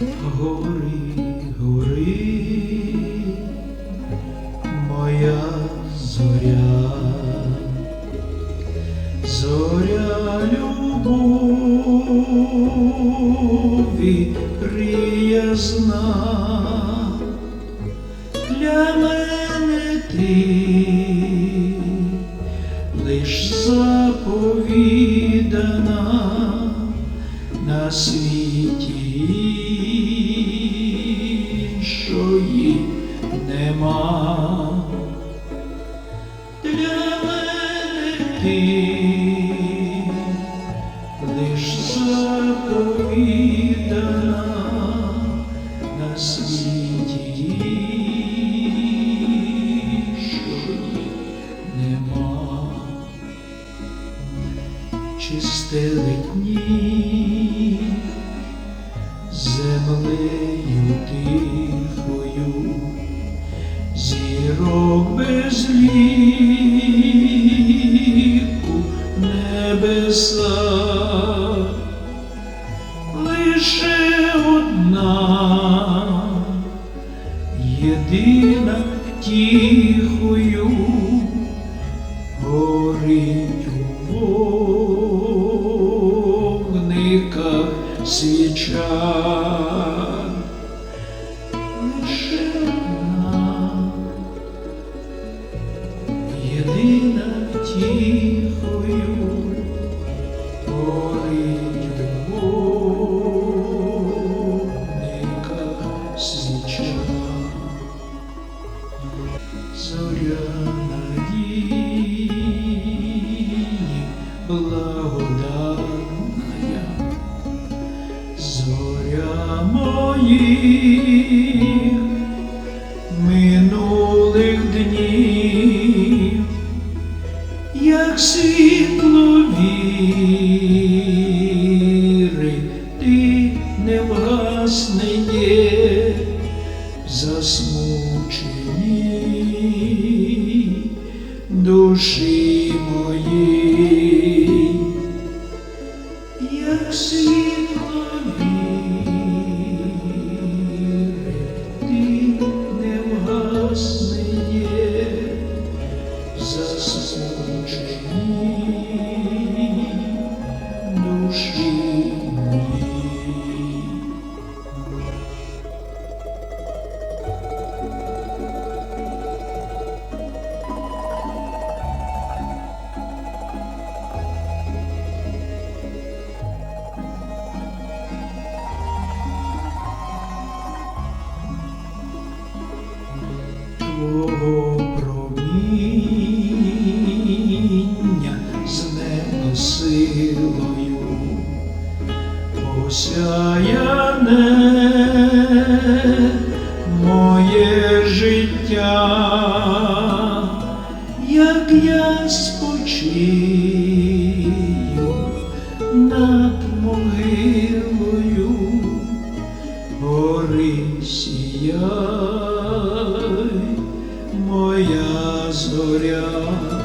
Гори, гори, моя зоря, зоря любові приязна, для мене ти лиш заповідана на світі іншої нема. Для мене ти лиш заповідана на світі іншої нема чистили дні землею тихою, зірок без ліку небеса, лише одна, єдина тихою минулих днів, як світло душі мої, як світло віри, не вгасне Твого проміння з неба силою осяяне моє життя, як я спочию над могилою моя зоря.